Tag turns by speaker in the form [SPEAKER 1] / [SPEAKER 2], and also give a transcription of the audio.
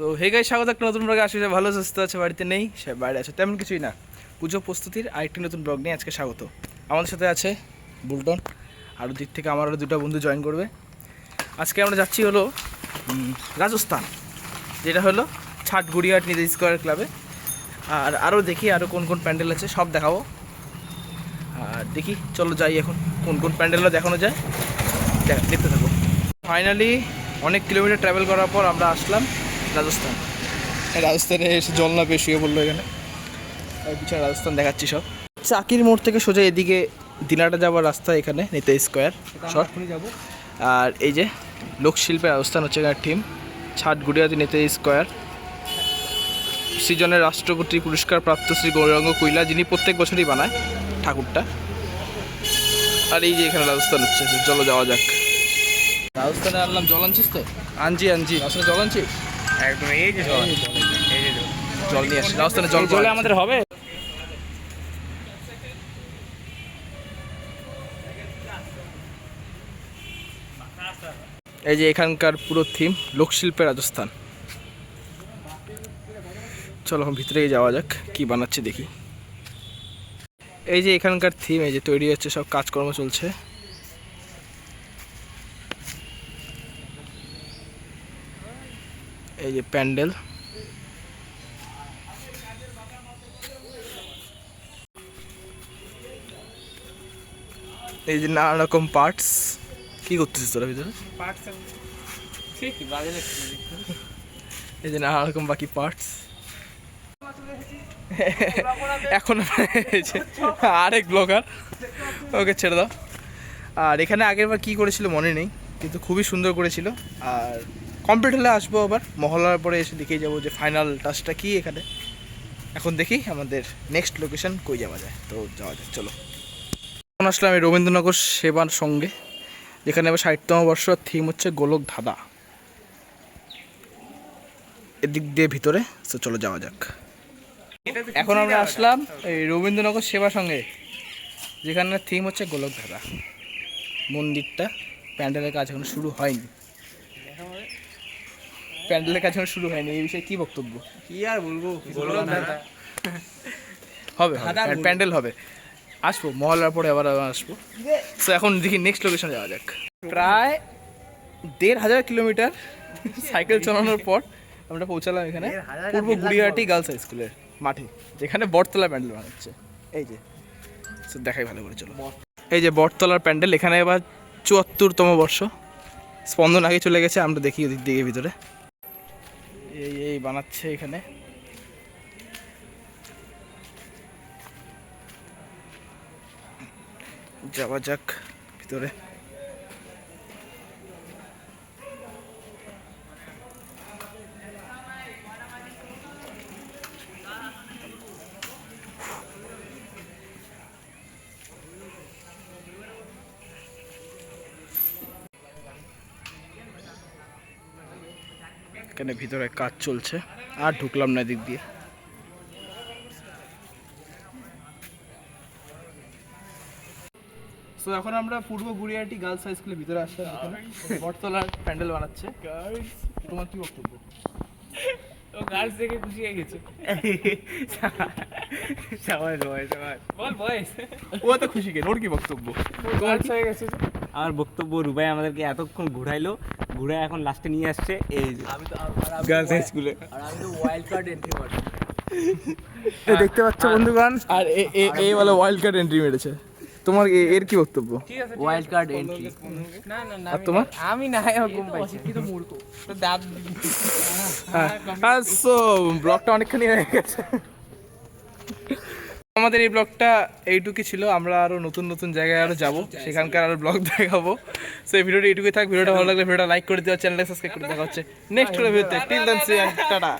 [SPEAKER 1] So hey গাই স্বাগত একটা নতুন ব্লগে আসলে ভালো সুস্থ আছে, বাড়িতে নেই, সে বাইরে আছে, তেমন কিছুই না। পুজো প্রস্তুতির আরেকটি নতুন ব্লগ নিয়ে আজকে স্বাগত। আমাদের সাথে আছে বুলটন আরও দিক থেকে আমার আরও দুটো বন্ধু জয়েন করবে। আজকে আমরা যাচ্ছি হলো রাজস্থান, যেটা হলো ছাট গুড়িয়াট নিজ স্কোয়ার ক্লাবে আর আরও দেখি আরও কোন কোন প্যান্ডেল আছে, সব দেখাবো। আর দেখি, চলো যাই এখন, কোন কোন প্যান্ডেলও দেখানো যায়। দেখ- দেখতে থাকো। ফাইনালি অনেক কিলোমিটার ট্রাভেল করার পর আমরা আসলাম। রাজস্থান। রাজস্থানে এসে জল না পেয়ে শুয়ে পড়ল এখানে। আর পিছনে রাজস্থান দেখাচ্ছি সব। চাকির মোড় থেকে সোজা এদিকে দিনাটা যাওয়ার রাস্তা এখানে নেতা স্কোয়ার শর্ট
[SPEAKER 2] যাব।
[SPEAKER 1] আর এই যে লোকশিল্পের রাজস্থান হচ্ছে এখানে টিম ছাট গুড়িয়াদি নেতা স্কোয়ার। সৃজনের রাষ্ট্রপতি পুরস্কার প্রাপ্ত শ্রী গৌরাঙ্গ কুইলা যিনি প্রত্যেক বছরই বানায় ঠাকুরটা। আর এই যে এখানে রাজস্থান হচ্ছে চলো যাওয়া যাক। রাজস্থানে আনলাম জল আনছিস তো? আনছি আনছি। আসলে জল আনছি
[SPEAKER 2] একদম এই যে জল এই যে জল।
[SPEAKER 1] নিয়ে আসছি জল
[SPEAKER 2] জলে আমাদের হবে?
[SPEAKER 1] এই যে এখানকার পুরো থিম লোকশিল্পের রাজস্থান। চলো এখন ভিতরে যাওয়া যাক কি বানাচ্ছে দেখি। এই যে এখানকার থিম এই যে তৈরি হচ্ছে সব কাজকর্ম চলছে। এই যে প্যান্ডেল। এই যে নানা রকম পার্টস কি করতেছিস তোরা ভিতরে? এই যে নানা রকম বাকি পার্টস এখন এই যে আরেক ব্লগার ওকে ছেড়ে দাও। আর এখানে আগের বার কী করেছিল মনে নেই কিন্তু খুবই সুন্দর করেছিল। আর কমপ্লিট হলে আসব আবার। মহলার পরে এসে দেখেই যাব যে ফাইনাল টাচটা কী এখানে। এখন দেখি আমাদের নেক্সট লোকেশন কই যাওয়া যায়। তো যাওয়া যাক, চলো। এখন আসলাম এই রবীন্দ্রনগর সেবার সঙ্গে, যেখানে আবার ষাটতম বর্ষ থিম হচ্ছে গোলক ধাঁধা। এদিক দিয়ে ভিতরে, তো চলো যাওয়া যাক। এখন আমরা আসলাম এই রবীন্দ্রনগর সেবা সঙ্গে, যেখানে থিম হচ্ছে গোলক ধারা মন্দিরটা প্যান্ডেলের কাজ এখন শুরু হয়নি। প্যান্ডেলের কাজ শুরু হয়নি এই বিষয়ে কি বক্তব্য?
[SPEAKER 2] কি আর বলব?
[SPEAKER 1] হবে হবে, প্যান্ডেল হবে। আসব মহলার পরে আবার আসব। তো এখন দেখি নেক্সট লোকেশনে যাওয়া যাক। প্রায় দেড় হাজার কিলোমিটার সাইকেল চালানোর পর আমরা পৌঁছালাম এখানে পূর্ব গুড়িয়াহাটি গার্লস হাই স্কুলের মাঠে যেখানে বটতলা প্যান্ডেল বানাচ্ছে। এই যে দেখাই ভালো করে চলো। এই যে বটতলার প্যান্ডেল এখানে এবার চুয়াত্তরতম বর্ষ। স্পন্দন আগে চলে গেছে আমরা দেখি ওদিক দিকে ভিতরে। এই এই বানাচ্ছে এখানে। যাওয়া যাক ভিতরে। এখানে ভিতরে কাজ চলছে আর ঢুকলাম না দিক দিয়ে। সো এখন আমরা পূর্ব গুড়িয়াটি গার্লস হাই স্কুলের ভিতরে আসলাম বটতলার প্যান্ডেল বানাচ্ছে। তোমার কি বক্তব্য?
[SPEAKER 2] ও গার্লস দেখে খুশি হয়ে গেছে। সবাই সবাই সবাই বল বয়স
[SPEAKER 1] ও তো খুশি কেন ওর কি বক্তব্য?
[SPEAKER 2] গার্লস হয়ে গেছে।
[SPEAKER 3] আমার বক্তব্য রুবাই আমাদেরকে এতক্ষণ ঘুরাইলো ঘুরাই এখন লাস্টে নিয়ে আসছে এই গার্লস হাই স্কুলে
[SPEAKER 1] দেখতে পাচ্ছ বন্ধুগণ? আর এ- এ- এই বলে ওয়াইল্ড কার্ড এন্ট্রি মেরেছে। তোমার এ- এর কি বক্তব্য?
[SPEAKER 2] ওয়াইল্ড কার্ড এন্ট্রি না না না
[SPEAKER 1] আর তোমার?
[SPEAKER 2] আমি না ঘুম পাইছি। অশিক্ষিত মূর্খ। তো দাঁত
[SPEAKER 1] হ্যাঁ সো ব্লগটা অনেকখানি হয়ে গেছে। আমাদের এই ব্লগটা এইটুকুই ছিল। আমরা আরও নতুন নতুন জায়গায় আরও যাব। সেখানকার আরও ব্লগ দেখাবো। সো এই ভিডিওটা এইটুকুই থাক। ভিডিওটা ভালো লাগলে ভিডিওটা লাইক করে দেওয়া চ্যানেলটা সাবস্ক্রাইব করে দেখা হচ্ছে নেক্সট ভিডিওতে টিল দেন সি টাটা।